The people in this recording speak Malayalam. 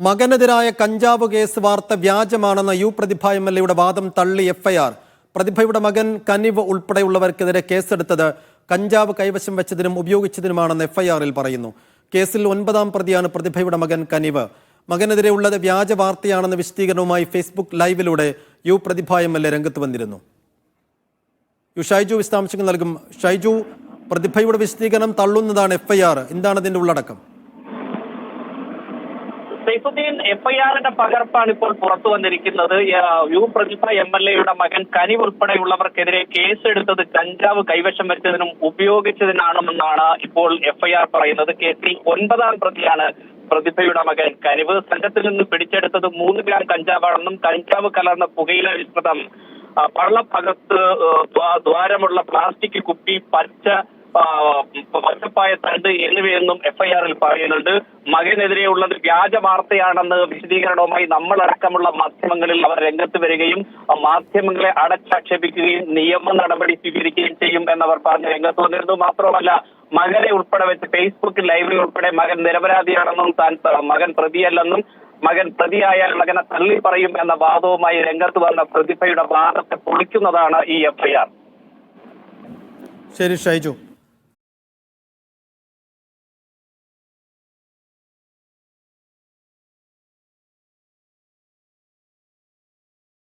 മകനെതിരായ കഞ്ചാവ് കേസ് വാർത്ത വ്യാജമാണെന്ന യു പ്രതിഭ എം എൽ എയുടെ വാദം തള്ളി എഫ്ഐആർ പ്രതിഭയുടെ മകൻ കനിവ് ഉൾപ്പെടെയുള്ളവർക്കെതിരെ കേസെടുത്തത് കഞ്ചാവ് കൈവശം വെച്ചതിനും ഉപയോഗിച്ചതിനുമാണെന്ന് എഫ്ഐആറിൽ പറയുന്നു. കേസിൽ ഒൻപതാം പ്രതിയാണ് പ്രതിഭയുടെ മകൻ കനിവ്. മകനെതിരെയുള്ളത് വ്യാജ വാർത്തയാണെന്ന വിശദീകരണവുമായി Facebook ലൈവിലൂടെ U Prathibha M L A രംഗത്ത് വന്നിരുന്നു. യു ഷൈജു വിശദാംശങ്ങൾ നൽകും. ഷൈജു പ്രതിഭയുടെ വിശദീകരണം തള്ളുന്നതാണ് എഫ്ഐആർ എന്താണ് അതിന്റെ ഉള്ളടക്കം? സൈഫുദ്ദീൻ എഫ്ഐആറിന്റെ പകർപ്പാണ് ഇപ്പോൾ പുറത്തു വന്നിരിക്കുന്നത്. യു പ്രതിഭ എം എൽ എയുടെ മകൻ കനിവ് ഉൾപ്പെടെയുള്ളവർക്കെതിരെ കേസെടുത്തത് കഞ്ചാവ് കൈവശം വെച്ചതിനും ഉപയോഗിച്ചതിനാണെന്നാണ് ഇപ്പോൾ എഫ്ഐആർ പറയുന്നത്. കേസിൽ ഒൻപതാം പ്രതിയാണ് പ്രതിഭയുടെ മകൻ കനിവ്. സംഘത്തിൽ നിന്ന് പിടിച്ചെടുത്തത് മൂന്ന് ഗ്രാം കഞ്ചാവാണെന്നും കഞ്ചാവ് കലർന്ന പുകയില വിസ്തൃതം പള്ളപ്പകത്ത് ദ്വാരമുള്ള പ്ലാസ്റ്റിക് കുപ്പി പച്ച പച്ചപ്പായ തണ്ട് എന്നിവയൊന്നും എഫ്ഐആറിൽ പറയുന്നുണ്ട്. മകനെതിരെയുള്ളത് വ്യാജ വാർത്തയാണെന്ന് വിശദീകരണവുമായി നമ്മളടക്കമുള്ള മാധ്യമങ്ങളിൽ അവർ രംഗത്ത് വരികയും മാധ്യമങ്ങളെ അടച്ചാക്ഷേപിക്കുകയും നിയമ നടപടി സ്വീകരിക്കുകയും ചെയ്യും എന്നവർ പറഞ്ഞ് രംഗത്ത് വന്നിരുന്നു. മാത്രമല്ല മകനെ ഉൾപ്പെടെ വെച്ച് ഫേസ്ബുക്ക് ലൈവിൽ ഉൾപ്പെടെ മകൻ നിരപരാധിയാണെന്നും താൻ മകൻ പ്രതിയല്ലെന്നും മകൻ പ്രതിയായാൽ മകനെ തള്ളി പറയും എന്ന വാദവുമായി രംഗത്ത് വന്ന പ്രതിഭയുടെ വാദത്തെ പൊളിക്കുന്നതാണ് ഈ എഫ്ഐആർ ശരി ഷൈജു.